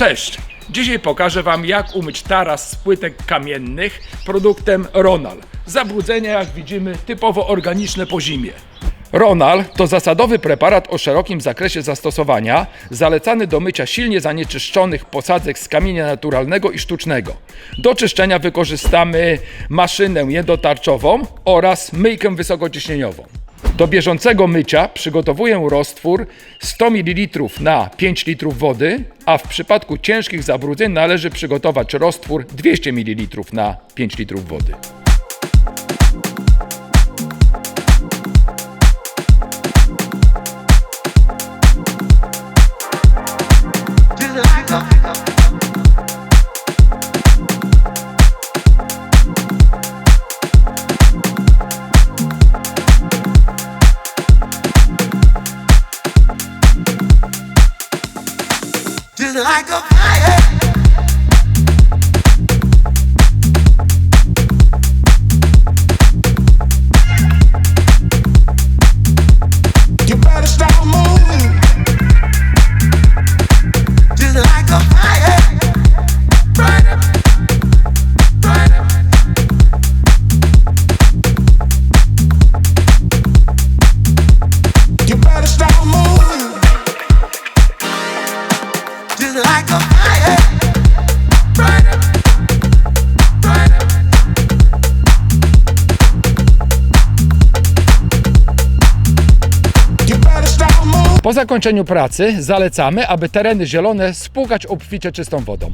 Cześć! Dzisiaj pokażę Wam jak umyć taras z płytek kamiennych produktem Ronal. Zabrudzenia jak widzimy typowo organiczne po zimie. Ronal to zasadowy preparat o szerokim zakresie zastosowania, zalecany do mycia silnie zanieczyszczonych posadzek z kamienia naturalnego i sztucznego. Do czyszczenia wykorzystamy maszynę jednotarczową oraz myjkę wysokociśnieniową. Do bieżącego mycia przygotowuję roztwór 100 ml na 5 litrów wody, a w przypadku ciężkich zabrudzeń należy przygotować roztwór 200 ml na 5 litrów wody. Like a fire. Po zakończeniu pracy zalecamy, aby tereny zielone spłukać obficie czystą wodą.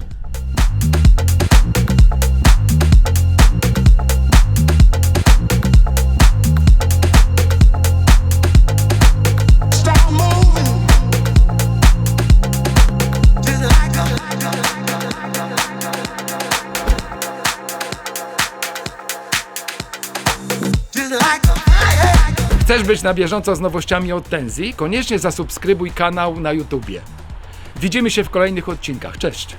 Chcesz być na bieżąco z nowościami od Tenzi? Koniecznie zasubskrybuj kanał na YouTubie. Widzimy się w kolejnych odcinkach. Cześć!